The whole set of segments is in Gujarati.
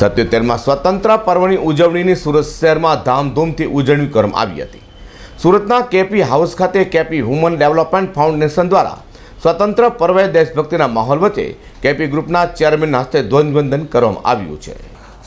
સત્યોતેરમાં સ્વતંત્ર પર્વની ઉજવણીની સુરત શહેરમાં ધામધૂમથી ઉજવણી કરવામાં આવી હતી. સુરતના કેપી હાઉસ ખાતે કેપી હ્યુમન ડેવલપમેન્ટ ફાઉન્ડેશન દ્વારા સ્વતંત્ર પર્વે દેશભક્તિના માહોલ વચ્ચે કેપી ગ્રુપના ચેરમેનના હસ્તે ધ્વજવંદન કરવામાં આવ્યું છે.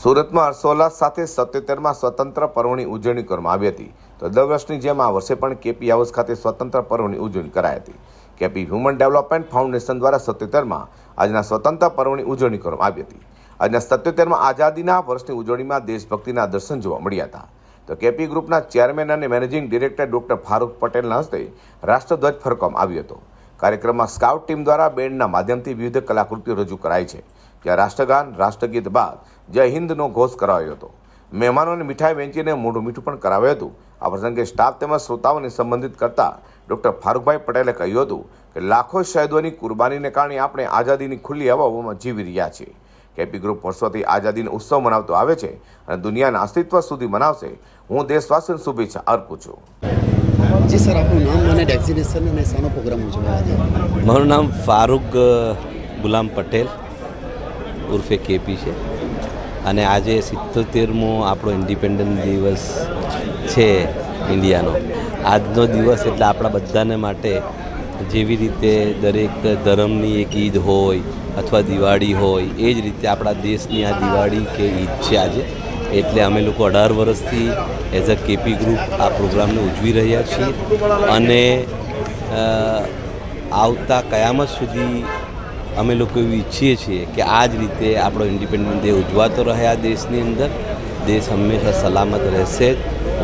સુરતમાં હર્ષોલ્લાસ સાથે સત્યોતેરમાં સ્વતંત્ર પર્વની ઉજવણી કરવામાં આવી હતી. તો દર વર્ષની જેમ આ વર્ષે પણ કેપી હાઉસ ખાતે સ્વતંત્ર પર્વની ઉજવણી કરાઈ હતી. કેપી હ્યુમન ડેવલપમેન્ટ ફાઉન્ડેશન દ્વારા સત્યોતેરમાં આજના સ્વતંત્ર પર્વની ઉજવણી કરવામાં આવી હતી. આજના સત્યોતેરમાં આઝાદીના વર્ષની ઉજવણીમાં દેશભક્તિના દર્શન જોવા મળ્યા હતા. તો કેપી ગ્રુપના ચેરમેન અને મેનેજિંગ ડિરેક્ટર ડોક્ટર ફારૂક પટેલના હસ્તે રાષ્ટ્રધ્વજ ફરકવામાં આવ્યો હતો. કાર્યક્રમમાં સ્કાઉટ ટીમ દ્વારા બેન્ડના માધ્યમથી વિવિધ કલાકૃતિઓ રજૂ કરાઈ છે, જ્યાં રાષ્ટ્રગાન, રાષ્ટ્રગીત, બાદ, જય હિન્દનો ઘોષ કરાયો હતો. મહેમાનોને મીઠાઈ વેચીને મોઢું મીઠું પણ કરાવ્યું હતું. આ પ્રસંગે સ્ટાફ તેમજ શ્રોતાઓને સંબંધિત કરતા ડૉક્ટર ફારૂકભાઈ પટેલે કહ્યું હતું કે લાખો શહીદોની કુરબાનીને કારણે આપણે આઝાદીની ખુલ્લી હવાઓમાં જીવી રહ્યા છીએ. કેપી ગ્રુપ વર્ષોથી આઝાદીનો ઉત્સવ મનાવતો આવે છે અને દુનિયાના અસ્તિત્વ સુધી મનાવશે. હું દેશવાસીઓને શુભેચ્છા અર્પું છું. જી સર આપનું નામ અને ડેસ્ટિનેશન અને શાનો પ્રોગ્રામ ઉજવાયો મારું નામ ફારૂક ગુલામ પટેલ ઉર્ફે કેપી છે. અને આજે સિત્તોતેરમો આપણો ઇન્ડિપેન્ડન્ટ દિવસ છે ઇન્ડિયાનો. આજનો દિવસ એટલે આપણા બધાને માટે જેવી રીતે દરેક ધર્મની એક ઈદ હોય અથવા દિવાળી હોય, એ જ રીતે આપણા દેશની આ દિવાળી કે ઈદ છે આજે. એટલે અમે લોકો અઢાર વર્ષથી એઝ અ કેપી ગ્રુપ આ પ્રોગ્રામને ઉજવી રહ્યા છીએ અને આવતા કયામત સુધી અમે લોકો એવું ઈચ્છીએ છીએ કે આ જ રીતે આપણો ઇન્ડિપેન્ડન્ટ ડે ઉજવાતો રહે આ દેશની અંદર. દેશ હંમેશા સલામત રહેશે જ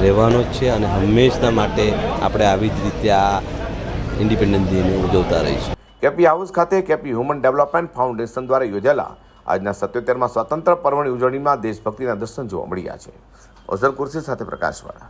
રહેવાનો જ છે અને હંમેશના માટે આપણે આવી જ રીતે આ ઇન્ડિપેન્ડન્ટ ડેને ઉજવતા રહીશું. કેપી હાઉસ ખાતે કેપી હ્યુમન ડેવલપમેન્ટ ફાઉન્ડેશન દ્વારા યોજાયેલા આજના સત્યોતેરમાં સ્વતંત્ર પર્વની ઉજવણીમાં દેશભક્તિના દર્શન જોવા મળ્યા છે. અઝર કુર્સી સાથે પ્રકાશવાળા.